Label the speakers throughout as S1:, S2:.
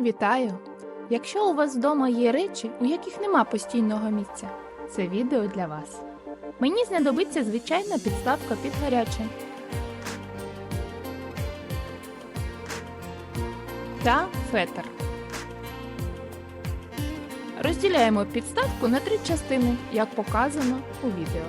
S1: Вітаю! Якщо у вас вдома є речі, у яких нема постійного місця, це відео для вас. Мені знадобиться звичайна підставка під гаряче. Та фетр. Розділяємо підставку на три частини, як показано у відео.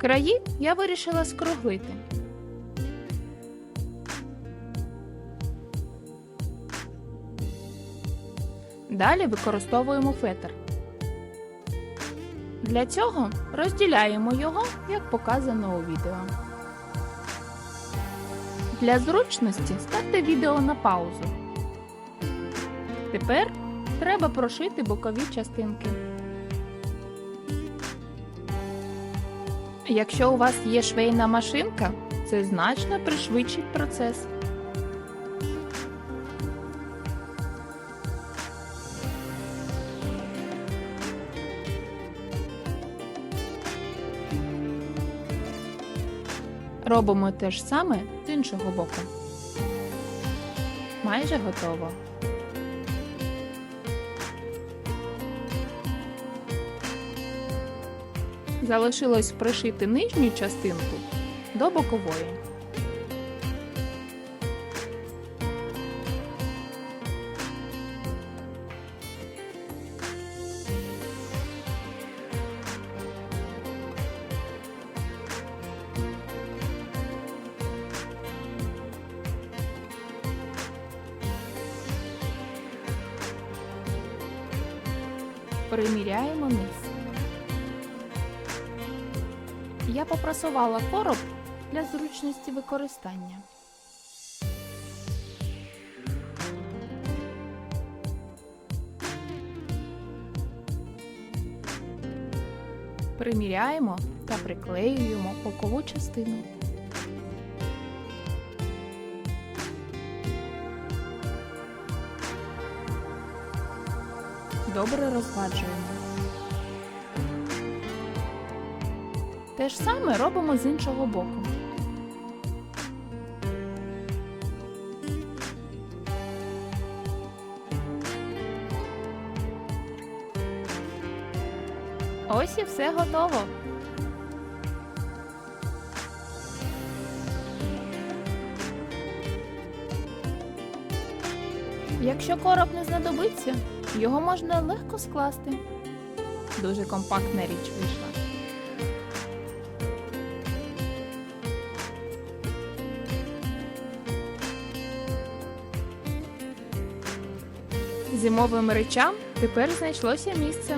S1: Краї я вирішила скруглити. Далі використовуємо фетр. Для цього розділяємо його, як показано у відео. Для зручності ставте відео на паузу. Тепер треба прошити бокові частинки. Якщо у вас є швейна машинка, це значно пришвидшить процес. Робимо те ж саме з іншого боку. Майже готово. Залишилось пришити нижню частинку до бокової. Приміряємо низ. Я попрасувала короб для зручності використання. Приміряємо та приклеюємо бокову частину. Добре розгладжуємо. Те ж саме робимо з іншого боку. Ось і все готово. Якщо короб не знадобиться, його можна легко скласти. Дуже компактна річ вийшла. Зимовим речам тепер знайшлося місце.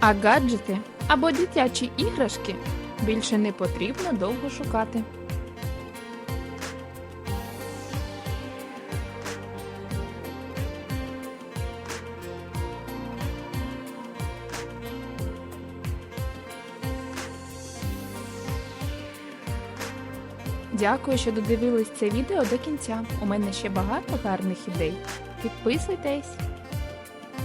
S1: А гаджети або дитячі іграшки більше не потрібно довго шукати. Дякую, що додивились це відео до кінця. У мене ще багато гарних ідей. Підписуйтесь!